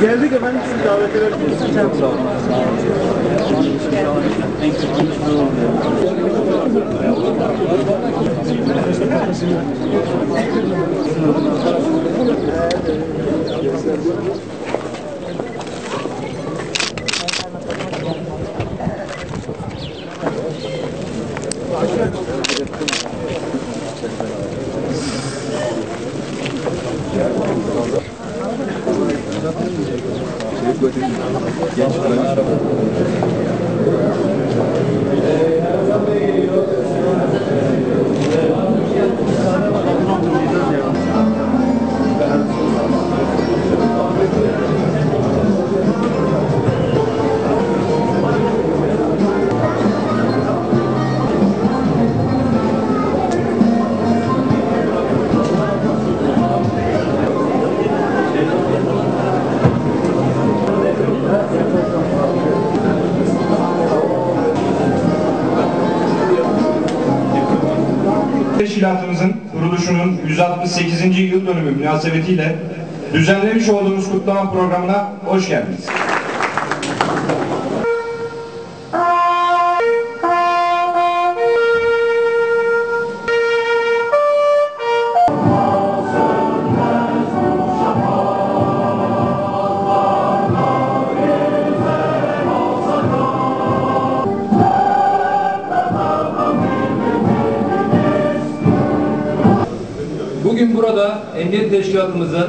Geldik efendim sizi davet edebiliriz. Çok sağ olun. Teşkilatımızın kuruluşunun 168. yıl dönümü münasebetiyle düzenlemiş olduğumuz kutlama programına hoş geldiniz. Bugün burada Emniyet Teşkilatımızın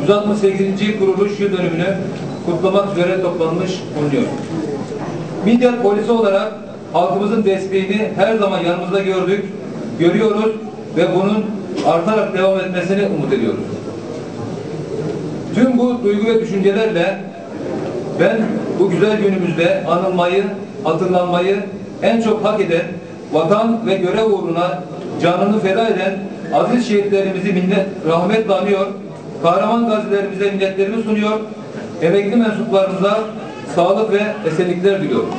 168. kuruluş yıl dönümünü kutlamak üzere toplanmış bulunuyor. Midyat polisi olarak halkımızın desteğini her zaman yanımızda gördük, görüyoruz ve bunun artarak devam etmesini umut ediyoruz. Tüm bu duygu ve düşüncelerle ben bu güzel günümüzde anılmayı, hatırlanmayı en çok hak eden, vatan ve görev uğruna canını feda eden aziz şehitlerimizi minnet, rahmetle anıyor, kahraman gazilerimize minnetlerimi sunuyor, emekli mensuplarımıza sağlık ve esenlikler diliyorum.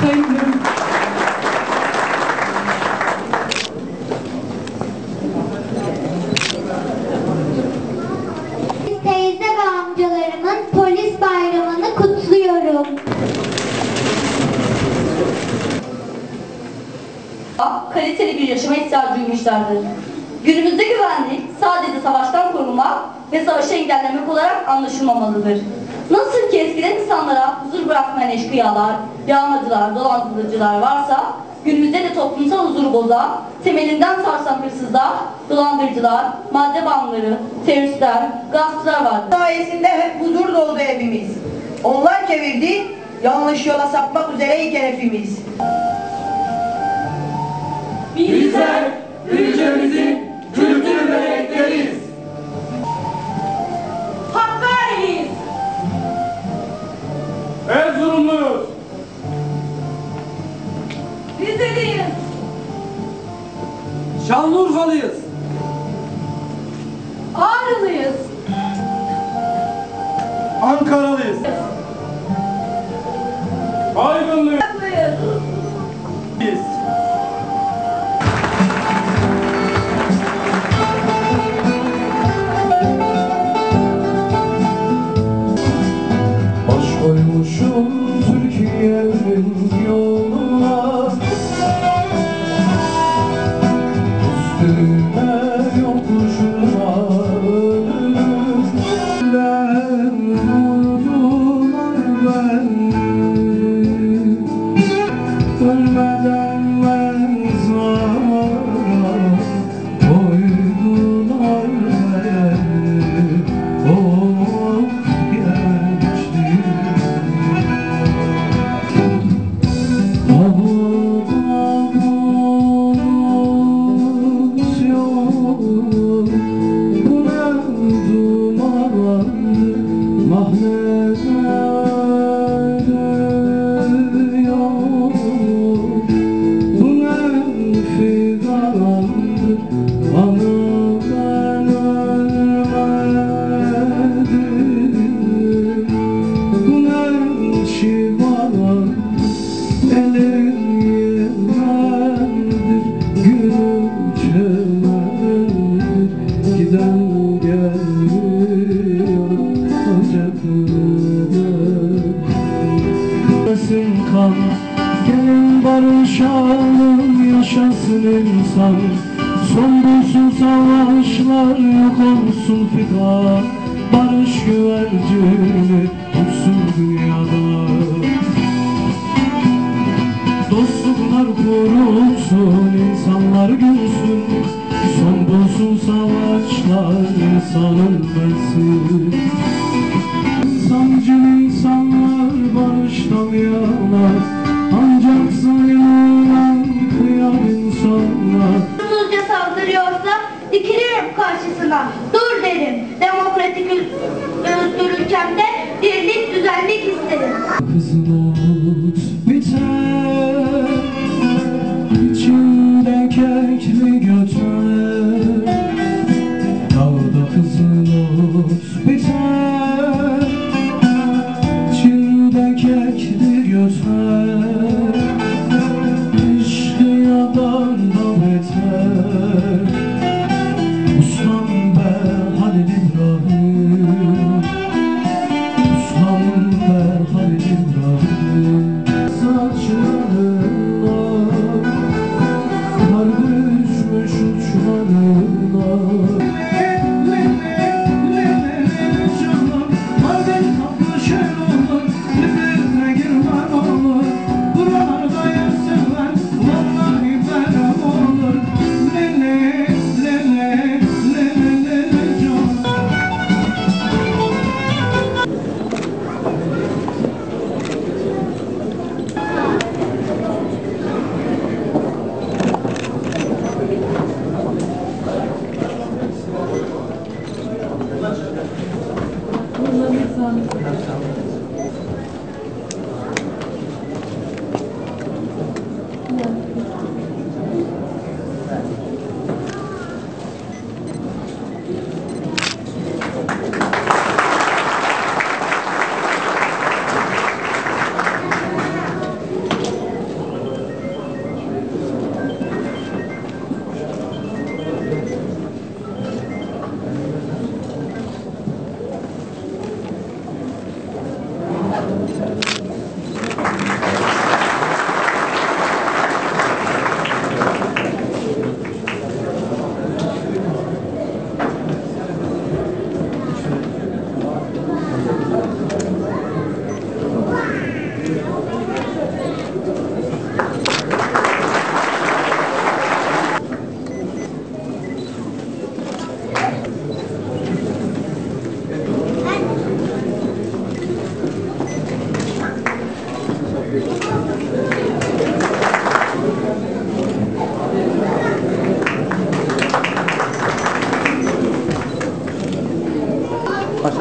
Teyze duymuşlardır. Günümüzde güvenlik sadece savaştan korunmak ve savaşı engellemek olarak anlaşılmamalıdır. Nasıl ki eskiden insanlara huzur bırakmayan eşkıyalar, yağmacılar, dolandırıcılar varsa, günümüzde de toplumsal huzuru bozan, temelinden sarsan hırsızlar, dolandırıcılar, madde bağımlıları, teröristler, gaspçılar vardır. sayesinde hep huzur doldu evimiz. Onlar çevirdi, yanlış yola sapmak üzereyken hepimiz. Bizler Rize'liyiz. Şanlıurfalıyız. Ağrılıyız. Ankaralıyız. Aydınlıyız. barışalım yaşasın insan. Son bulsun savaşlar yok olsun fida Barış güvercini tutsun dünyada. Dostluklar kurulsun insanlar gülsün Son bulsun savaşlar insanın bensin İnsancı insanlar barıştan yanar karşısına. Dur derim. Demokratik ülkemde dirlik düzenlik isterim. Kızılut biter İçimde kekli göçer Dağda kızılut biter İçimde kekli göçer İşkıyadan da beter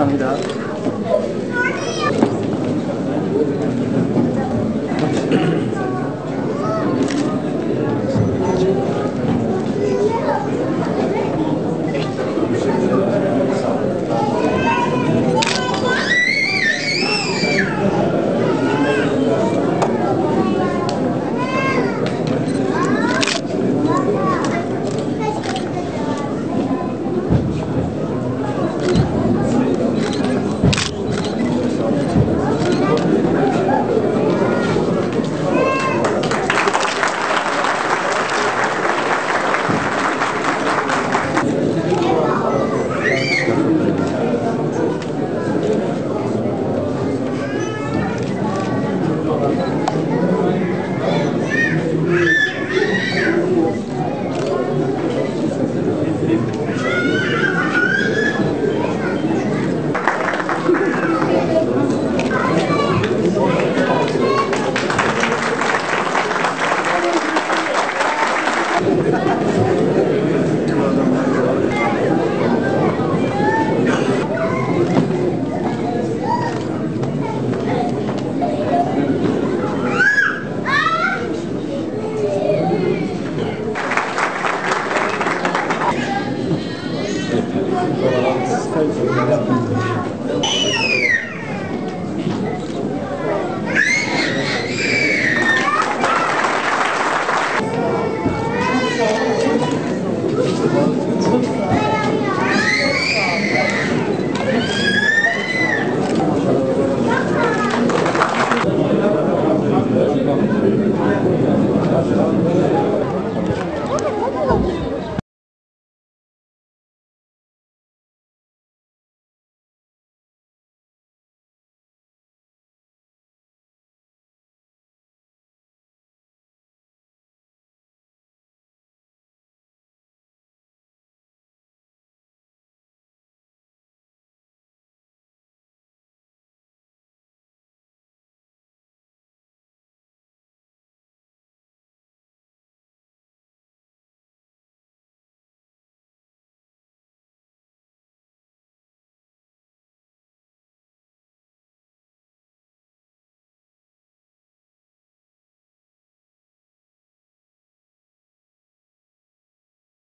감사합니다.